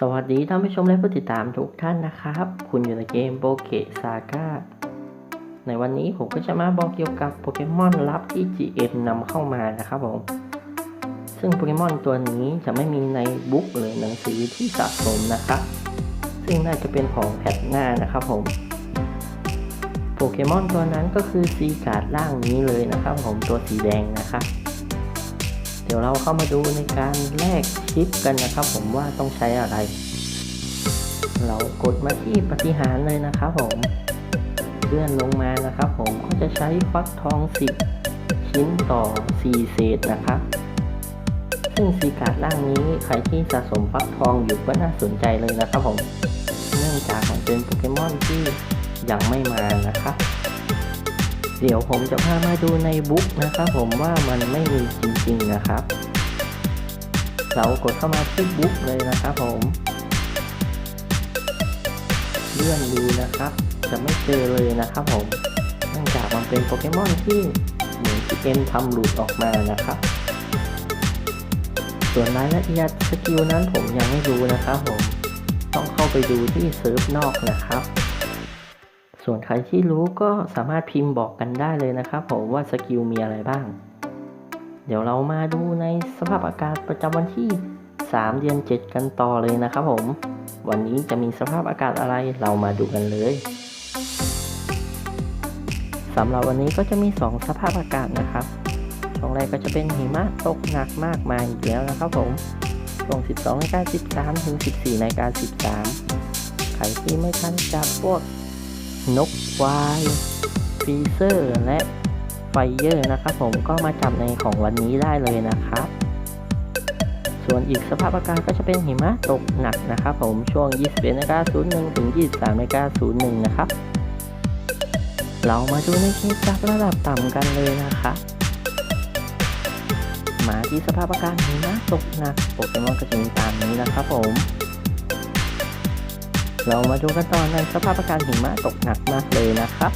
สวัสดีท่านผู้ชมและผู้ติดตามทุกท่านนะครับ คุณอยู่ในเกมโบเกซาก้าในวันนี้ผมก็จะมาบอกเกี่ยวกับโปเกมอนลับที่ GM นำเข้ามานะครับผม ซึ่งโปเกมอนตัวนี้จะไม่มีในบุ๊กหรือหนังสือที่สะสมนะครับ ซึ่งน่าจะเป็นของแพทหน้านะครับผม โปเกมอนตัวนั้นก็คือซีการ์ดล่างนี้เลยนะครับผมตัวสีแดงนะครับ เดี๋ยวเราเข้ามาดูในการแลกชิปกันนะครับ ผมว่าต้องใช้อะไร เรากดมาที่ปฏิหารเลยนะครับผมเลื่อนลงมานะครับ ผมก็จะใช้ฟักทอง 10 ชิ้นต่อ 4 เศษนะครับ ซึ่งสีการ์ดล่างนี้ใครที่สะสมฟักทองอยู่ก็น่าสนใจเลยนะครับผม เนื่องจากมันเป็นโปเกมอนที่ยังไม่มานะครับ เดี๋ยวผมจะพามาดูในบุ๊กนะครับผมว่ามันไม่มีจริงๆนะครับ เรากดเข้ามาที่บุ๊กเลยนะครับผมเลื่อนดูนะครับ จะไม่เจอเลยนะครับผมเนื่องจากมันเป็นโปเกมอนที่เหมือนที่เอ็มทำหลุดออกมานะครับ ส่วนรายละเอียดสกิลนั้นผมยังไม่รู้นะครับผมต้องเข้าไปดูที่เซิร์ฟนอกนะครับ ส่วนใครที่รู้ก็สามารถพิมพ์บอกกันได้เลยนะครับผมว่าสกิลมีอะไรบ้าง เดี๋ยวเรามาดูในสภาพอากาศประจำวันที่ 3 เดือน 7 กันต่อเลยนะครับผม วันนี้จะมีสภาพอากาศอะไรเรามาดูกันเลยสำหรับวันนี้ก็จะมี 2 สภาพอากาศนะครับช่วงแรกก็จะเป็นหิมะตกหนักมากมายอีกแล้วนะครับผมช่วง 12นาฬิกา13 ถึง 14นาฬิกา13 ใครที่ไม่ทันจับพวก นกควายฟีเซอร์และไฟเยอร์นะครับผมก็มาจับในของวันนี้ได้เลยนะครับ ส่วนอีกสภาพอากาศก็จะเป็นหิมะตกหนักนะครับผมช่วง 21นาฬิกา01ถึง 23นาฬิกา01 นะครับ เรามาดูในเคสจับระดับต่ำกันเลยนะครับมาที่สภาพอากาศหิมะตกหนักโปเกมอนก็จะมีตามนี้นะครับผม เรามาดูกันต่อในสภาพอากาศหิมะตกหนักมากเลยนะครับ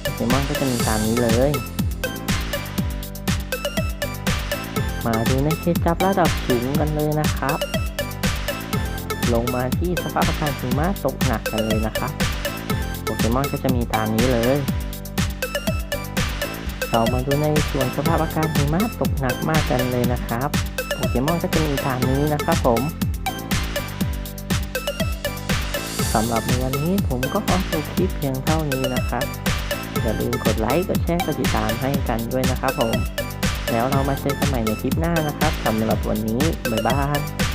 โปเกมอนก็จะมีตามนี้เลย มาดูในเคสจับระดับสูงกันเลยนะครับ ลงมาที่สภาพอากาศหิมะตกหนักกันเลยนะครับโปเกมอนก็จะมีตามนี้เลย เรามาดูในส่วนสภาพอากาศหิมะตกหนักมากกันเลยนะครับ โปเกมอนก็จะมีตามนี้นะครับผม สำหรับในวันนี้ผมก็ขอจบคลิปเพียงเท่านี้นะครับอย่าลืมกดไลค์ กดแชร์ กดติดตามให้กันด้วยนะครับผม แล้วเรามาเจอกันใหม่ในคลิปหน้านะครับสำหรับวันนี้ บ๊ายบาย